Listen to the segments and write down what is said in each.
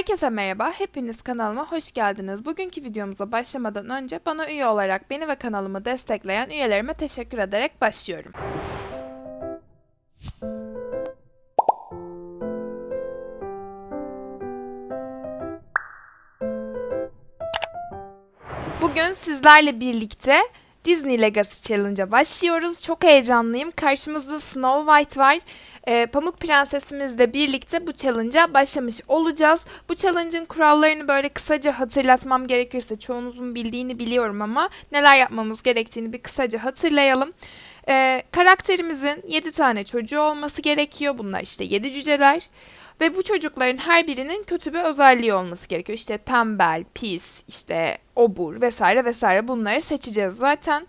Herkese merhaba, hepiniz kanalıma hoş geldiniz. Bugünkü videomuza başlamadan önce bana üye olarak beni ve kanalımı destekleyen üyelerime teşekkür ederek başlıyorum. Bugün sizlerle birlikte Disney Legacy Challenge'a başlıyoruz. Çok heyecanlıyım. Karşımızda Snow White var. Ee, Pamuk Prensesimizle birlikte bu challenge'a başlamış olacağız. Bu challenge'ın kurallarını böyle kısaca hatırlatmam gerekirse çoğunuzun bildiğini biliyorum ama neler yapmamız gerektiğini bir kısaca hatırlayalım. Ee, karakterimizin 7 tane çocuğu olması gerekiyor. Bunlar işte 7 cüceler. Ve bu çocukların her birinin kötü bir özelliği olması gerekiyor. İşte tembel, pis, işte obur vesaire vesaire bunları seçeceğiz zaten.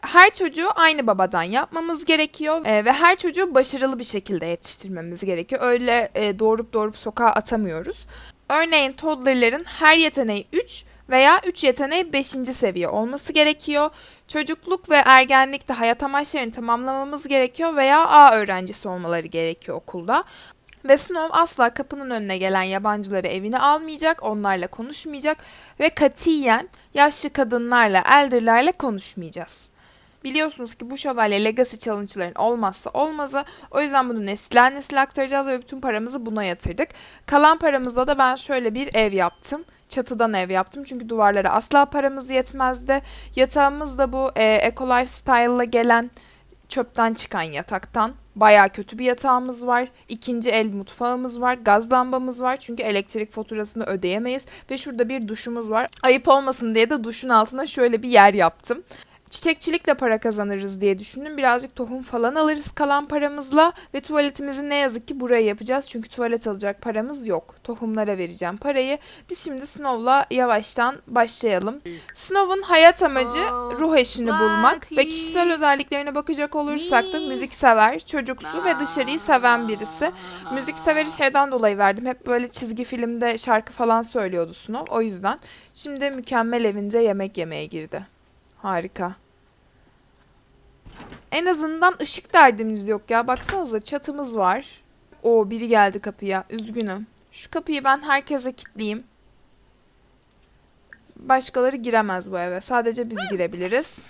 Her çocuğu aynı babadan yapmamız gerekiyor e, ve her çocuğu başarılı bir şekilde yetiştirmemiz gerekiyor. Öyle e, doğurup doğurup sokağa atamıyoruz. Örneğin toddlerların her yeteneği 3 veya 3 yeteneği 5. seviye olması gerekiyor. Çocukluk ve ergenlikte hayat amaçlarını tamamlamamız gerekiyor veya A öğrencisi olmaları gerekiyor okulda. Ve Snow asla kapının önüne gelen yabancıları evine almayacak, onlarla konuşmayacak ve katiyen yaşlı kadınlarla, elderlerle konuşmayacağız. Biliyorsunuz ki bu şövalye legacy challenge'ların olmazsa olmazı. O yüzden bunu nesilden nesile aktaracağız ve bütün paramızı buna yatırdık. Kalan paramızla da ben şöyle bir ev yaptım. Çatıdan ev yaptım çünkü duvarlara asla paramız yetmezdi. Yatağımız da bu e, Eco Lifestyle'la gelen çöpten çıkan yataktan. Baya kötü bir yatağımız var. İkinci el mutfağımız var. Gaz lambamız var. Çünkü elektrik faturasını ödeyemeyiz. Ve şurada bir duşumuz var. Ayıp olmasın diye de duşun altına şöyle bir yer yaptım. Çiçekçilikle para kazanırız diye düşündüm. Birazcık tohum falan alırız kalan paramızla ve tuvaletimizi ne yazık ki buraya yapacağız. Çünkü tuvalet alacak paramız yok. Tohumlara vereceğim parayı. Biz şimdi Snow'la yavaştan başlayalım. Snow'un hayat amacı ruh eşini bulmak ve kişisel özelliklerine bakacak olursak da müzik sever, çocuksu ve dışarıyı seven birisi. Müzik severi şeyden dolayı verdim. Hep böyle çizgi filmde şarkı falan söylüyordu Snow. O yüzden. Şimdi mükemmel evinde yemek yemeye girdi. Harika. En azından ışık derdimiz yok ya. Baksanıza çatımız var. O biri geldi kapıya. Üzgünüm. Şu kapıyı ben herkese kilitleyeyim. Başkaları giremez bu eve. Sadece biz girebiliriz.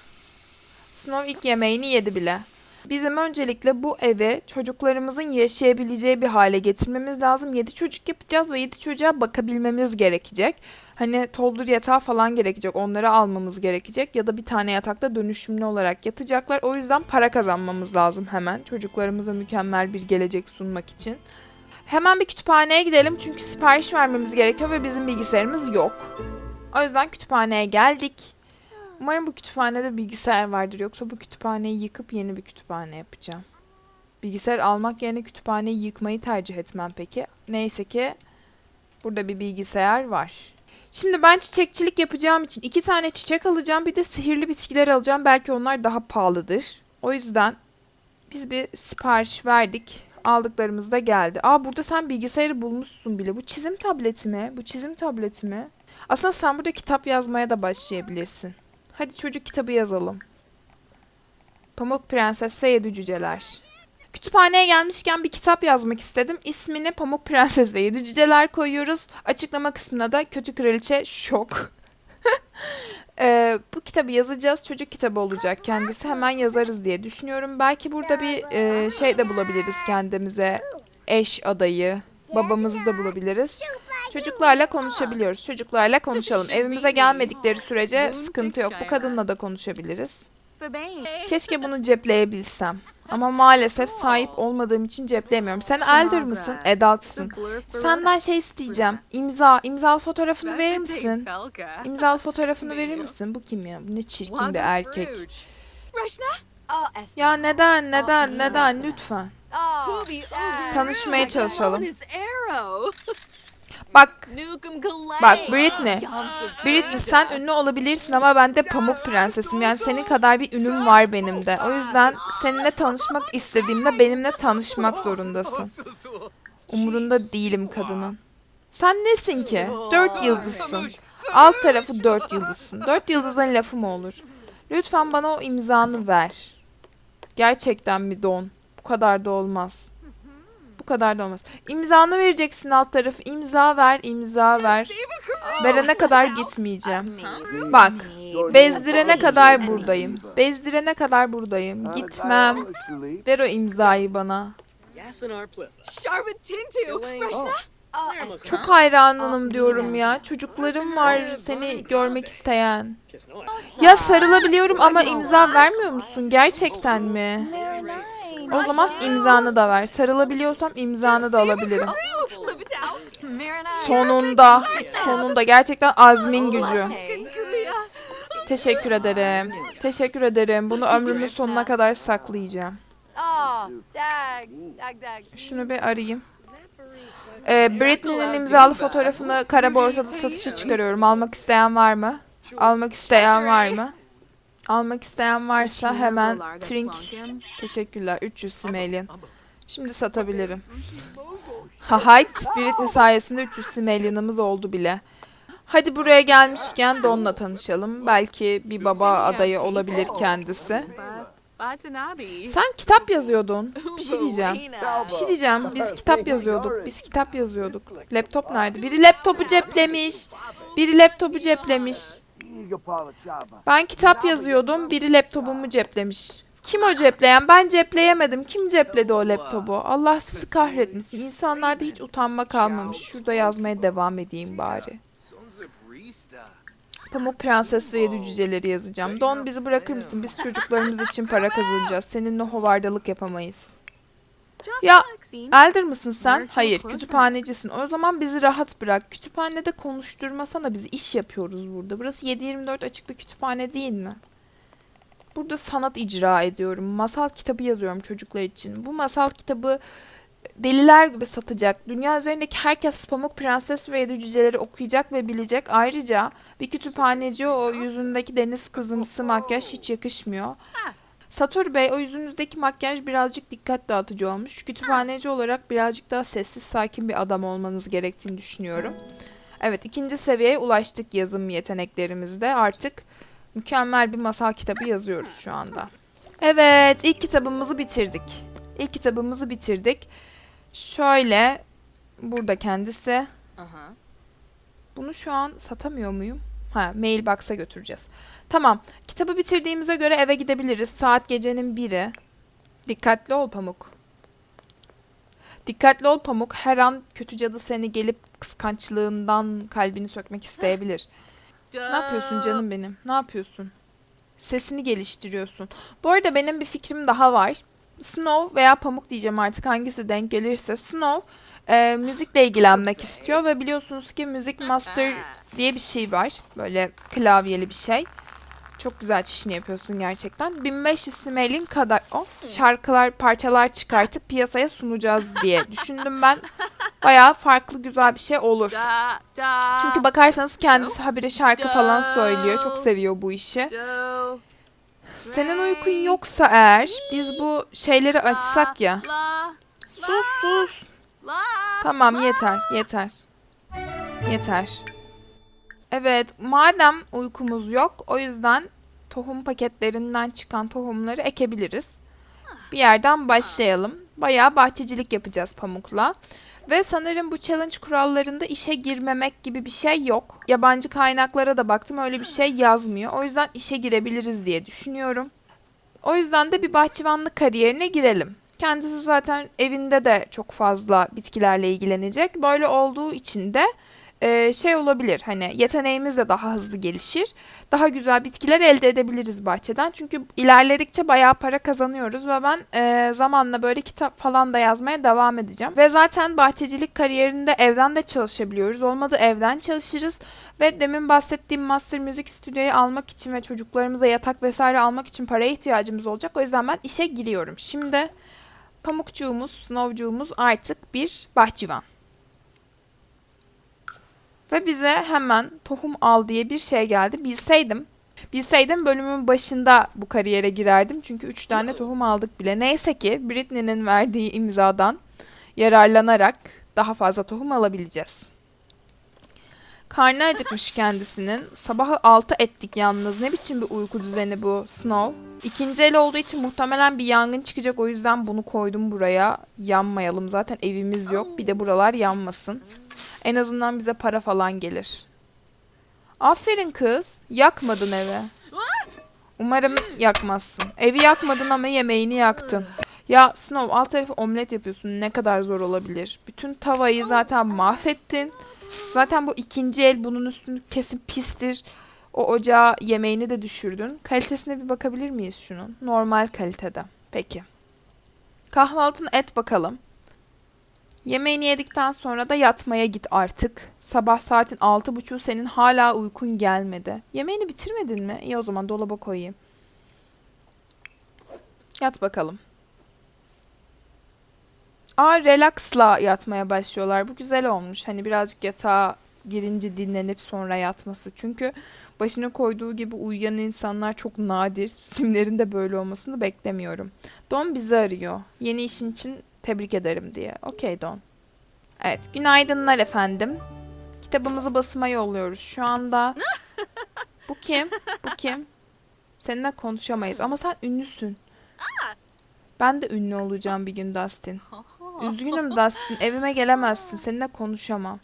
Snow ilk yemeğini yedi bile. Bizim öncelikle bu evi çocuklarımızın yaşayabileceği bir hale getirmemiz lazım. 7 çocuk yapacağız ve 7 çocuğa bakabilmemiz gerekecek. Hani toldur yatağı falan gerekecek. Onları almamız gerekecek. Ya da bir tane yatakta dönüşümlü olarak yatacaklar. O yüzden para kazanmamız lazım hemen. Çocuklarımıza mükemmel bir gelecek sunmak için. Hemen bir kütüphaneye gidelim çünkü sipariş vermemiz gerekiyor ve bizim bilgisayarımız yok. O yüzden kütüphaneye geldik. Umarım bu kütüphanede bilgisayar vardır. Yoksa bu kütüphaneyi yıkıp yeni bir kütüphane yapacağım. Bilgisayar almak yerine kütüphaneyi yıkmayı tercih etmem peki. Neyse ki burada bir bilgisayar var. Şimdi ben çiçekçilik yapacağım için iki tane çiçek alacağım. Bir de sihirli bitkiler alacağım. Belki onlar daha pahalıdır. O yüzden biz bir sipariş verdik. Aldıklarımız da geldi. Aa burada sen bilgisayarı bulmuşsun bile. Bu çizim tableti mi? Bu çizim tableti mi? Aslında sen burada kitap yazmaya da başlayabilirsin. Hadi çocuk kitabı yazalım. Pamuk Prenses ve Yedi Cüceler. Kütüphaneye gelmişken bir kitap yazmak istedim. İsmini Pamuk Prenses ve Yedi Cüceler koyuyoruz. Açıklama kısmına da Kötü Kraliçe Şok. Ee, bu kitabı yazacağız. Çocuk kitabı olacak kendisi. Hemen yazarız diye düşünüyorum. Belki burada bir e, şey de bulabiliriz kendimize. Eş adayı. Babamızı da bulabiliriz. Çocuklarla konuşabiliyoruz. Çocuklarla konuşalım. Evimize gelmedikleri sürece sıkıntı yok. Bu kadınla da konuşabiliriz. Keşke bunu cepleyebilsem. Ama maalesef sahip olmadığım için cepleyemiyorum. Sen elder mısın? Adultsın. Senden şey isteyeceğim. İmza. İmzalı fotoğrafını verir misin? İmzalı fotoğrafını verir misin? Bu kim ya? Bu ne çirkin bir erkek. Ya neden, neden, neden? Lütfen. Tanışmaya çalışalım. Bak, bak Britney. Britney sen ünlü olabilirsin ama ben de pamuk prensesim. Yani senin kadar bir ünüm var benim de. O yüzden seninle tanışmak istediğimde benimle tanışmak zorundasın. Umurunda değilim kadının. Sen nesin ki? Dört yıldızsın. Alt tarafı dört yıldızsın. Dört yıldızdan lafı mı olur? Lütfen bana o imzanı ver. Gerçekten mi Don? Bu kadar da olmaz. Bu kadar da olmaz. İmzanı vereceksin alt tarafı. İmza ver, imza ver. Verene kadar gitmeyeceğim. Bak, bezdirene kadar buradayım. Bezdirene kadar buradayım. Gitmem. Ver o imzayı bana. Sharp Tintu. Çok hayranınım diyorum ya. Çocuklarım var seni görmek isteyen. Ya sarılabiliyorum ama imza vermiyor musun? Gerçekten mi? O zaman imzanı da ver. Sarılabiliyorsam imzanı da alabilirim. Sonunda, sonunda gerçekten azmin gücü. Teşekkür ederim. Teşekkür ederim. Bunu ömrümün sonuna kadar saklayacağım. Şunu bir arayayım. Ee, Britney'nin imzalı fotoğrafını kara borsada satışa çıkarıyorum. Almak isteyen var mı? Almak isteyen var mı? Almak isteyen varsa hemen trink. Teşekkürler. 300 Simelian. Şimdi satabilirim. Hahayt. Britney sayesinde 300 Simelian'ımız oldu bile. Hadi buraya gelmişken Don'la tanışalım. Belki bir baba adayı olabilir kendisi. Sen kitap yazıyordun. Bir şey diyeceğim. Bir şey diyeceğim. Biz kitap yazıyorduk. Biz kitap yazıyorduk. Laptop nerede? Biri laptopu ceplemiş. Biri laptopu ceplemiş. Ben kitap yazıyordum. Biri laptopumu ceplemiş. Kim o cepleyen? Ben cepleyemedim. Kim cepledi o laptopu? Allah sizi kahretmesin. İnsanlarda hiç utanma kalmamış. Şurada yazmaya devam edeyim bari. Pamuk Prenses ve Yedi Cüceleri yazacağım. Don bizi bırakır mısın? Biz çocuklarımız için para kazanacağız. Seninle hovardalık yapamayız. Ya, Elder mısın sen? Hayır, kütüphanecisin. O zaman bizi rahat bırak. Kütüphanede konuşturmasana bizi. iş yapıyoruz burada. Burası 7-24 açık bir kütüphane değil mi? Burada sanat icra ediyorum. Masal kitabı yazıyorum çocuklar için. Bu masal kitabı deliler gibi satacak. Dünya üzerindeki herkes Pamuk Prenses ve Yedi Cüceleri okuyacak ve bilecek. Ayrıca bir kütüphaneci o yüzündeki deniz kızımsı makyaj hiç yakışmıyor. Satur Bey o yüzünüzdeki makyaj birazcık dikkat dağıtıcı olmuş. Kütüphaneci olarak birazcık daha sessiz sakin bir adam olmanız gerektiğini düşünüyorum. Evet ikinci seviyeye ulaştık yazım yeteneklerimizde. Artık mükemmel bir masal kitabı yazıyoruz şu anda. Evet ilk kitabımızı bitirdik. İlk kitabımızı bitirdik. Şöyle burada kendisi. Bunu şu an satamıyor muyum? Ha, mailbox'a götüreceğiz. Tamam. Kitabı bitirdiğimize göre eve gidebiliriz. Saat gecenin biri. Dikkatli ol Pamuk. Dikkatli ol Pamuk. Her an kötü cadı seni gelip kıskançlığından kalbini sökmek isteyebilir. Ne yapıyorsun canım benim? Ne yapıyorsun? Sesini geliştiriyorsun. Bu arada benim bir fikrim daha var. Snow veya Pamuk diyeceğim artık hangisi denk gelirse. Snow e, müzikle ilgilenmek istiyor ve biliyorsunuz ki Müzik Master diye bir şey var. Böyle klavyeli bir şey. Çok güzel çişini yapıyorsun gerçekten. 1500 simelin kadar o şarkılar, parçalar çıkartıp piyasaya sunacağız diye düşündüm ben. Bayağı farklı güzel bir şey olur. Çünkü bakarsanız kendisi habire şarkı falan söylüyor. Çok seviyor bu işi. Senin uykun yoksa eğer biz bu şeyleri açsak ya. Sus sus. Tamam yeter yeter. Yeter. Evet madem uykumuz yok o yüzden tohum paketlerinden çıkan tohumları ekebiliriz. Bir yerden başlayalım. Bayağı bahçecilik yapacağız pamukla. Ve sanırım bu challenge kurallarında işe girmemek gibi bir şey yok. Yabancı kaynaklara da baktım öyle bir şey yazmıyor. O yüzden işe girebiliriz diye düşünüyorum. O yüzden de bir bahçıvanlık kariyerine girelim. Kendisi zaten evinde de çok fazla bitkilerle ilgilenecek. Böyle olduğu için de e, şey olabilir hani yeteneğimiz de daha hızlı gelişir. Daha güzel bitkiler elde edebiliriz bahçeden. Çünkü ilerledikçe bayağı para kazanıyoruz ve ben e, zamanla böyle kitap falan da yazmaya devam edeceğim. Ve zaten bahçecilik kariyerinde evden de çalışabiliyoruz. Olmadı evden çalışırız ve demin bahsettiğim Master Müzik Stüdyo'yu almak için ve çocuklarımıza yatak vesaire almak için paraya ihtiyacımız olacak. O yüzden ben işe giriyorum. Şimdi pamukçuğumuz, snowcuğumuz artık bir bahçıvan. Ve bize hemen tohum al diye bir şey geldi. Bilseydim, bilseydim bölümün başında bu kariyere girerdim. Çünkü 3 tane tohum aldık bile. Neyse ki Britney'nin verdiği imzadan yararlanarak daha fazla tohum alabileceğiz. Karnı acıkmış kendisinin. Sabahı 6 ettik yalnız. Ne biçim bir uyku düzeni bu Snow? İkinci el olduğu için muhtemelen bir yangın çıkacak. O yüzden bunu koydum buraya. Yanmayalım. Zaten evimiz yok. Bir de buralar yanmasın. En azından bize para falan gelir. Aferin kız. Yakmadın evi. Umarım yakmazsın. Evi yakmadın ama yemeğini yaktın. Ya Snow alt tarafı omlet yapıyorsun. Ne kadar zor olabilir? Bütün tavayı zaten mahvettin. Zaten bu ikinci el bunun üstünü kesin pistir. O ocağa yemeğini de düşürdün. Kalitesine bir bakabilir miyiz şunun? Normal kalitede. Peki. Kahvaltını et bakalım. Yemeğini yedikten sonra da yatmaya git artık. Sabah saatin altı buçuğu senin hala uykun gelmedi. Yemeğini bitirmedin mi? İyi o zaman dolaba koyayım. Yat bakalım. Aa relaxla yatmaya başlıyorlar. Bu güzel olmuş. Hani birazcık yatağa girince dinlenip sonra yatması. Çünkü başına koyduğu gibi uyuyan insanlar çok nadir. Simlerin de böyle olmasını beklemiyorum. Don bizi arıyor. Yeni işin için tebrik ederim diye. Okey Don. Evet, günaydınlar efendim. Kitabımızı basıma yolluyoruz şu anda. Bu kim? Bu kim? Seninle konuşamayız ama sen ünlüsün. Ben de ünlü olacağım bir gün Dustin. Üzgünüm Dustin, evime gelemezsin. Seninle konuşamam.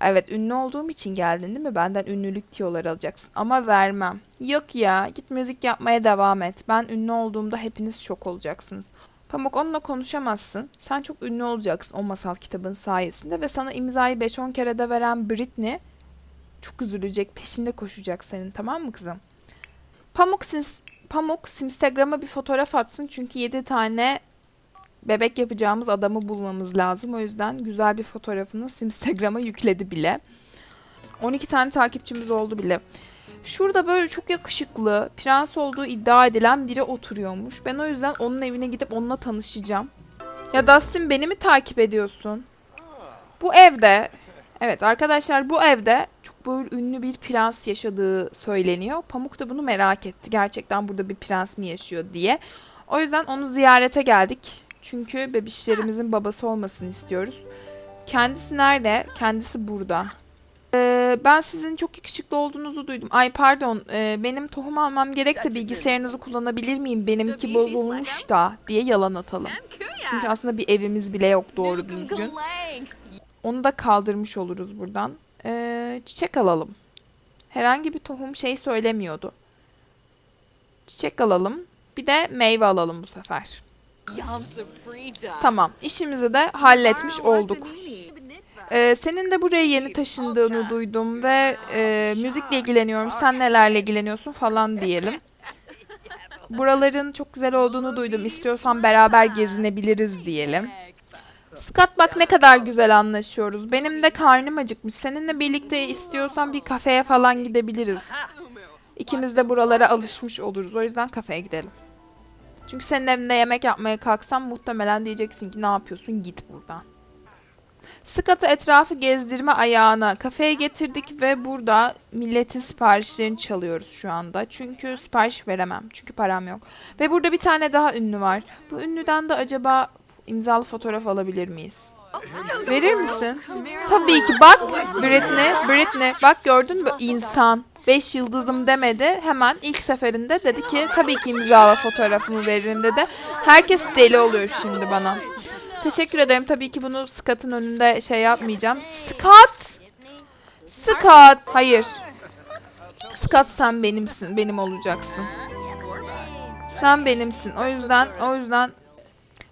Evet, ünlü olduğum için geldin değil mi? Benden ünlülük tiyoları alacaksın. Ama vermem. Yok ya, git müzik yapmaya devam et. Ben ünlü olduğumda hepiniz şok olacaksınız. Pamuk onunla konuşamazsın. Sen çok ünlü olacaksın o masal kitabın sayesinde ve sana imzayı 5-10 kere de veren Britney çok üzülecek, peşinde koşacak senin tamam mı kızım? Pamuk siz Pamuk Instagram'a bir fotoğraf atsın çünkü 7 tane bebek yapacağımız adamı bulmamız lazım. O yüzden güzel bir fotoğrafını Instagram'a yükledi bile. 12 tane takipçimiz oldu bile. Şurada böyle çok yakışıklı, prens olduğu iddia edilen biri oturuyormuş. Ben o yüzden onun evine gidip onunla tanışacağım. Ya Dustin beni mi takip ediyorsun? Bu evde, evet arkadaşlar bu evde çok böyle ünlü bir prens yaşadığı söyleniyor. Pamuk da bunu merak etti. Gerçekten burada bir prens mi yaşıyor diye. O yüzden onu ziyarete geldik. Çünkü bebişlerimizin babası olmasını istiyoruz. Kendisi nerede? Kendisi burada. Ee, ben sizin çok yakışıklı olduğunuzu duydum. Ay pardon, e, benim tohum almam gerek de bilgisayarınızı kullanabilir miyim? Benimki bozulmuş da diye yalan atalım. Çünkü aslında bir evimiz bile yok doğru düzgün. Onu da kaldırmış oluruz buradan. Ee, çiçek alalım. Herhangi bir tohum şey söylemiyordu. Çiçek alalım. Bir de meyve alalım bu sefer. Tamam, işimizi de halletmiş olduk. Ee, senin de buraya yeni taşındığını duydum ve e, müzikle ilgileniyorum. Sen nelerle ilgileniyorsun falan diyelim. Buraların çok güzel olduğunu duydum. İstiyorsan beraber gezinebiliriz diyelim. Scott bak ne kadar güzel anlaşıyoruz. Benim de karnım acıkmış. Seninle birlikte istiyorsan bir kafeye falan gidebiliriz. İkimiz de buralara alışmış oluruz. O yüzden kafeye gidelim. Çünkü senin evinde yemek yapmaya kalksam muhtemelen diyeceksin ki ne yapıyorsun git buradan. Scott'ı etrafı gezdirme ayağına kafeye getirdik ve burada milletin siparişlerini çalıyoruz şu anda. Çünkü sipariş veremem. Çünkü param yok. Ve burada bir tane daha ünlü var. Bu ünlüden de acaba imzalı fotoğraf alabilir miyiz? Verir misin? Tabii ki. Bak Britney, Britney. Bak gördün mü? İnsan. 5 yıldızım demedi. Hemen ilk seferinde dedi ki tabii ki imzalı fotoğrafımı veririm dedi. Herkes deli oluyor şimdi bana. Teşekkür ederim. Tabii ki bunu Scott'ın önünde şey yapmayacağım. Scott! Scott! Hayır. Scott sen benimsin. Benim olacaksın. Sen benimsin. O yüzden o yüzden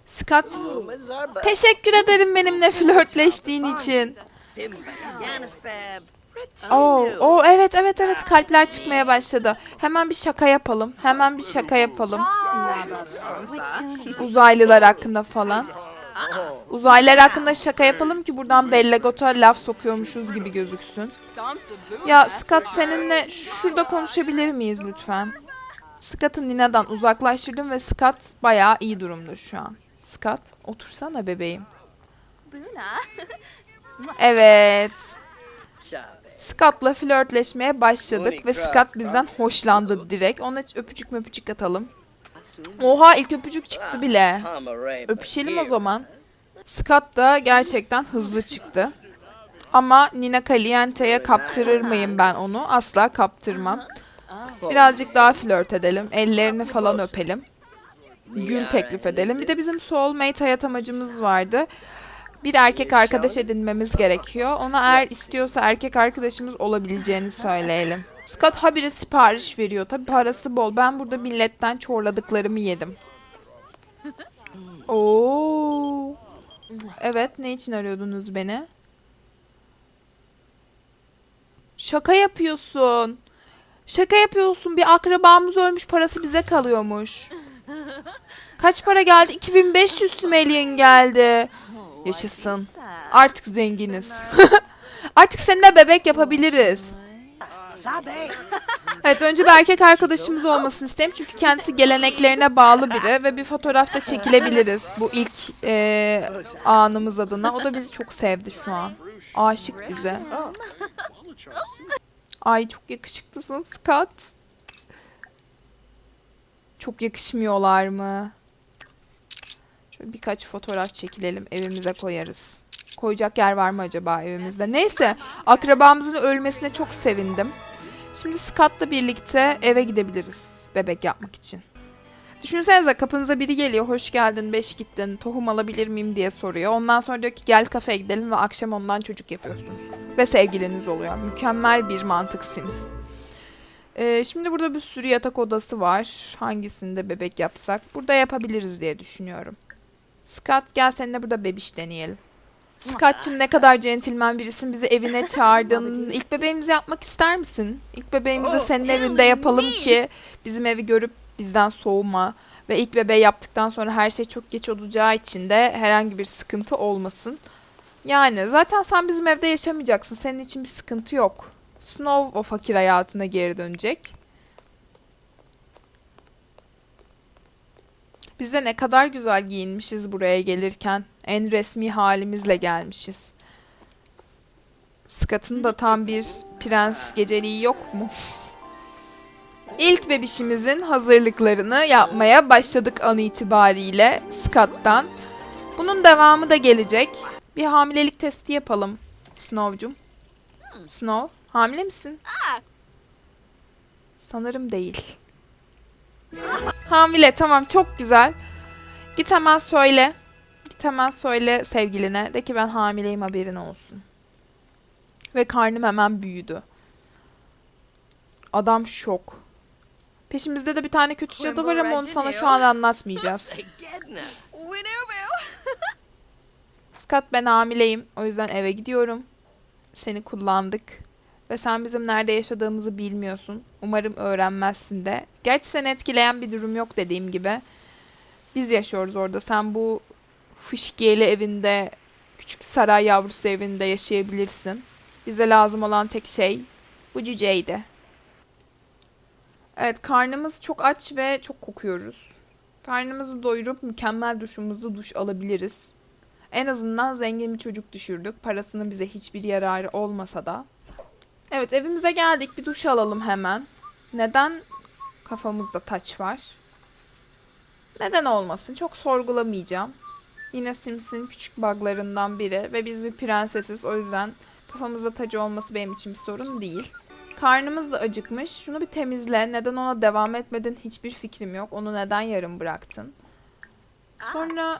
Scott teşekkür ederim benimle flörtleştiğin için. Oo, oo evet evet evet kalpler çıkmaya başladı. Hemen bir şaka yapalım. Hemen bir şaka yapalım. Uzaylılar hakkında falan. Uzaylılar hakkında şaka yapalım ki buradan Bellagot'a laf sokuyormuşuz gibi gözüksün. Ya Scott seninle şurada konuşabilir miyiz lütfen? Scott'ı Nina'dan uzaklaştırdım ve Scott bayağı iyi durumda şu an. Scott otursana bebeğim. Evet. Scott'la flörtleşmeye başladık ve Scott bizden hoşlandı direkt. Ona öpücük möpücük atalım. Oha ilk öpücük çıktı bile. Öpüşelim o zaman. Scott da gerçekten hızlı çıktı. Ama Nina Caliente'ye kaptırır mıyım ben onu? Asla kaptırmam. Birazcık daha flört edelim. Ellerini falan öpelim. Gül teklif edelim. Bir de bizim soulmate hayat amacımız vardı. Bir erkek arkadaş edinmemiz gerekiyor. Ona eğer istiyorsa erkek arkadaşımız olabileceğini söyleyelim. Scott habire sipariş veriyor. Tabi parası bol. Ben burada milletten çorladıklarımı yedim. Oo. Evet, ne için arıyordunuz beni? Şaka yapıyorsun. Şaka yapıyorsun. Bir akrabamız ölmüş, parası bize kalıyormuş. Kaç para geldi? 2500 Smellion geldi. Yaşasın. Artık zenginiz. Artık seninle bebek yapabiliriz. Evet önce bir erkek arkadaşımız olmasını isterim. Çünkü kendisi geleneklerine bağlı biri ve bir fotoğrafta çekilebiliriz. Bu ilk eee, anımız adına. O da bizi çok sevdi şu an. Aşık bize. Ay çok yakışıklısın Scott. Çok yakışmıyorlar mı? Şöyle birkaç fotoğraf çekilelim evimize koyarız. Koyacak yer var mı acaba evimizde? Neyse akrabamızın ölmesine çok sevindim. Şimdi Scott'la birlikte eve gidebiliriz bebek yapmak için. Düşünsenize kapınıza biri geliyor. Hoş geldin, beş gittin, tohum alabilir miyim diye soruyor. Ondan sonra diyor ki gel kafeye gidelim ve akşam ondan çocuk yapıyorsunuz. Ve sevgiliniz oluyor. Mükemmel bir mantık Sims. Ee, şimdi burada bir sürü yatak odası var. Hangisinde bebek yapsak? Burada yapabiliriz diye düşünüyorum. Scott gel seninle burada bebiş deneyelim. Scott'cığım ne kadar centilmen birisin. Bizi evine çağırdın. İlk bebeğimizi yapmak ister misin? İlk bebeğimizi senin evinde yapalım ki bizim evi görüp bizden soğuma. Ve ilk bebeği yaptıktan sonra her şey çok geç olacağı için de herhangi bir sıkıntı olmasın. Yani zaten sen bizim evde yaşamayacaksın. Senin için bir sıkıntı yok. Snow o fakir hayatına geri dönecek. Biz de ne kadar güzel giyinmişiz buraya gelirken. En resmi halimizle gelmişiz. Scott'ın da tam bir prens geceliği yok mu? İlk bebişimizin hazırlıklarını yapmaya başladık an itibariyle Scott'tan. Bunun devamı da gelecek. Bir hamilelik testi yapalım Snow'cum. Snow, hamile misin? Sanırım değil. Hamile tamam çok güzel. Git hemen söyle. Git hemen söyle sevgiline. De ki ben hamileyim haberin olsun. Ve karnım hemen büyüdü. Adam şok. Peşimizde de bir tane kötü cadı var ama onu sana şu an anlatmayacağız. Scott ben hamileyim. O yüzden eve gidiyorum. Seni kullandık. Ve sen bizim nerede yaşadığımızı bilmiyorsun. Umarım öğrenmezsin de. Gerçi seni etkileyen bir durum yok dediğim gibi. Biz yaşıyoruz orada. Sen bu fışkiyeli evinde, küçük saray yavrusu evinde yaşayabilirsin. Bize lazım olan tek şey bu cüceydi. Evet karnımız çok aç ve çok kokuyoruz. Karnımızı doyurup mükemmel duşumuzda duş alabiliriz. En azından zengin bir çocuk düşürdük. Parasının bize hiçbir yararı olmasa da. Evet evimize geldik. Bir duş alalım hemen. Neden kafamızda taç var? Neden olmasın? Çok sorgulamayacağım. Yine Sims'in küçük buglarından biri ve biz bir prensesiz. O yüzden kafamızda tacı olması benim için bir sorun değil. Karnımız da acıkmış. Şunu bir temizle. Neden ona devam etmedin hiçbir fikrim yok. Onu neden yarım bıraktın? Sonra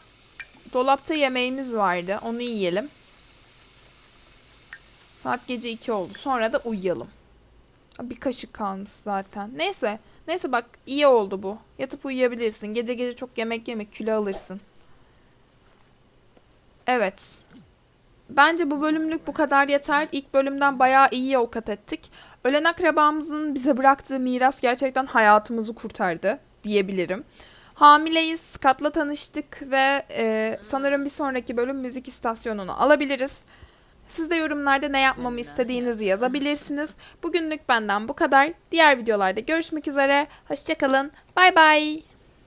dolapta yemeğimiz vardı. Onu yiyelim. Saat gece 2 oldu. Sonra da uyuyalım. Bir kaşık kalmış zaten. Neyse. Neyse bak iyi oldu bu. Yatıp uyuyabilirsin. Gece gece çok yemek yeme kilo alırsın. Evet. Bence bu bölümlük bu kadar yeter. İlk bölümden bayağı iyi yol kat ettik. Ölen akrabamızın bize bıraktığı miras gerçekten hayatımızı kurtardı diyebilirim. Hamileyiz, Scott'la tanıştık ve e, sanırım bir sonraki bölüm müzik istasyonunu alabiliriz. Siz de yorumlarda ne yapmamı istediğinizi yazabilirsiniz. Bugünlük benden bu kadar. Diğer videolarda görüşmek üzere. Hoşçakalın. Bay bay.